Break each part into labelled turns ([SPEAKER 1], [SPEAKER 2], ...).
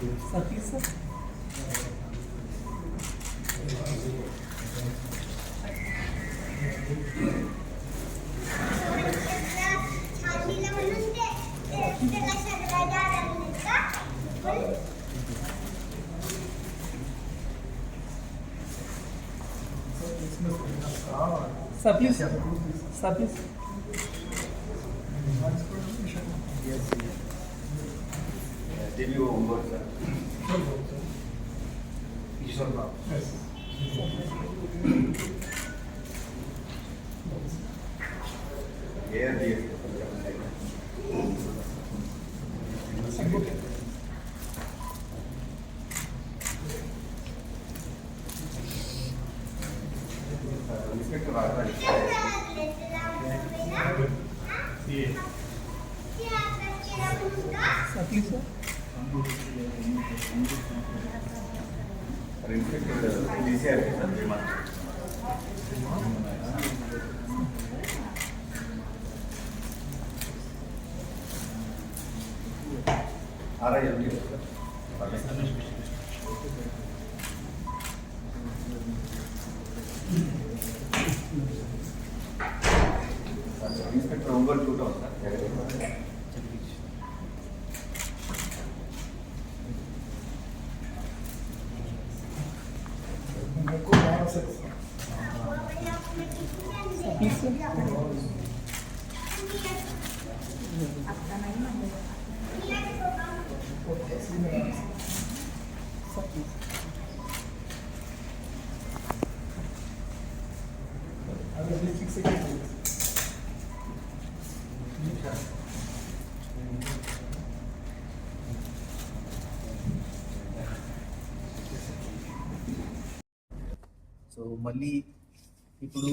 [SPEAKER 1] Sabia?
[SPEAKER 2] Sabia? Sapis. demi homework Kishore Babu. Yes. Here, here. Inspector Raj.
[SPEAKER 1] Yes. Please, sir.
[SPEAKER 2] RIL
[SPEAKER 1] inspector Ongole చూడటం sir
[SPEAKER 3] so మళ్ళీ ఇప్పుడు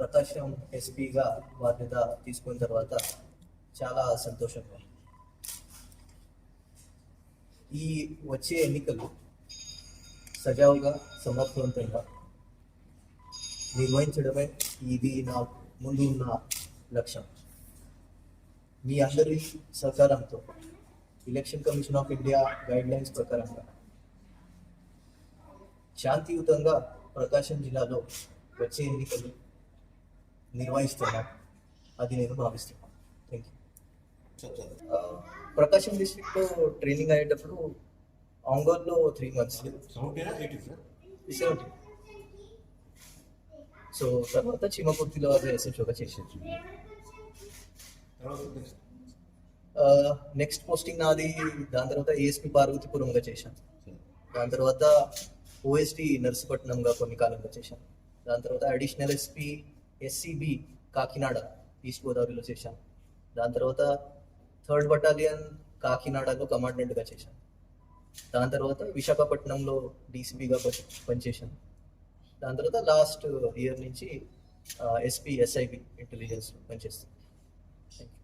[SPEAKER 3] ప్రకాశం ఎస్పీగా బాధ్యత తీసుకున్న తర్వాత చాలా సంతోషంగా ఉంది. ఈ వచ్చే ఎన్నికలు సజావుగా సమర్థవంతంగా నిర్వహించడమే ఇది నా ముందు ఉన్న లక్ష్యం మీ అందరి సహకారంతో election commission of India guidelines ప్రకారంగా శాంతియుతంగా ప్రకాశం జిల్లాలో వచ్చే ఎన్నికలు నిర్వహిస్తున్నాం అది నేను భావిస్తున్నాను థ్యాంక్ యూ ప్రకాశం డిస్ట్రిక్ట్లో ట్రైనింగ్ అయ్యేటప్పుడు ఆంగోల్లో త్రీ మంత్స్ సో తర్వాత చిమ్మకుర్తిలో అదే ఎస్ఎస్ఓగా చేసేది నెక్స్ట్ పోస్టింగ్ నాది దాని తర్వాత ఏఎస్పి పార్వతీపురంగా చేశాను. దాని తర్వాత ఓఎస్టి నర్సీపట్నంగా కొన్ని కాలంగా చేశాను. దాని తర్వాత additional SP SCB Kakinada east గోదావరిలో చేశాను. దాని తర్వాత థర్డ్ బటాలియన్ కాకినాడలో కమాండెంట్గా చేశాను. దాని తర్వాత విశాఖపట్నంలో డీసీబీగా పనిచేశాను. దాని తర్వాత లాస్ట్ ఇయర్ నుంచి ఎస్పీ ఎస్ఐబి ఇంటెలిజెన్స్ పనిచేస్తుంది. Thank you